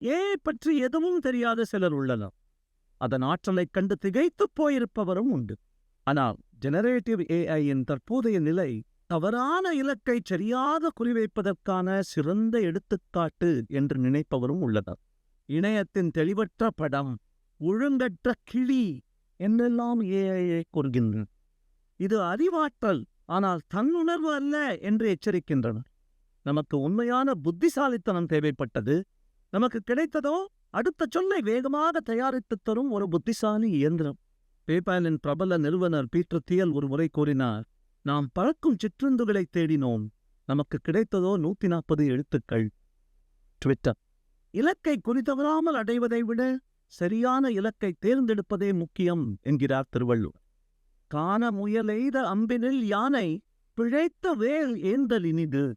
AI பற்றி எதுவும் தெரியாத சிலர் உள்ளனர். அதன் ஆற்றலைக் கண்டு திகைத்துப் போயிருப்பவரும் உண்டு. ஆனால் ஜெனரேட்டிவ் ஏஐயின் தற்போதைய நிலை தவறான இலக்கை சரியாக குறிவைப்பதற்கான சிறந்த எடுத்துக்காட்டு என்று நினைப்பவரும் உள்ளனர். இணையத்தின் தெளிவற்ற படம் ஒழுங்கற்ற கிளி என்றெல்லாம் ஏஐயை கூறுகின்றன இது அறிவாற்றல் ஆனால் தன்னுணர்வு அல்ல என்று எச்சரிக்கின்றனர். நமக்கு உண்மையான புத்திசாலித்தனம் தேவைப்பட்டது நமக்கு கிடைத்ததோ அடுத்த சொல்லை வேகமாக தயாரித்துத் தரும் ஒரு புத்திசாலி இயந்திரம். பேபாலின் பிரபல நிறுவனர் பீட்டர் தியல் ஒரு முறை கூறினார் நாம் பறக்கும் சிற்றுந்துகளை தேடினோம். நமக்கு கிடைத்ததோ நூத்தி நாற்பது எழுத்துக்கள். ட்விட்டர் இலக்கை குறித்தவராமல் அடைவதை விட சரியான இலக்கை தேர்ந்தெடுப்பதே முக்கியம் என்கிறார் திருவள்ளுவர். காண முயலெய்த அம்பினில் யானை பிழைத்த வேல் ஏந்தல் இனிது.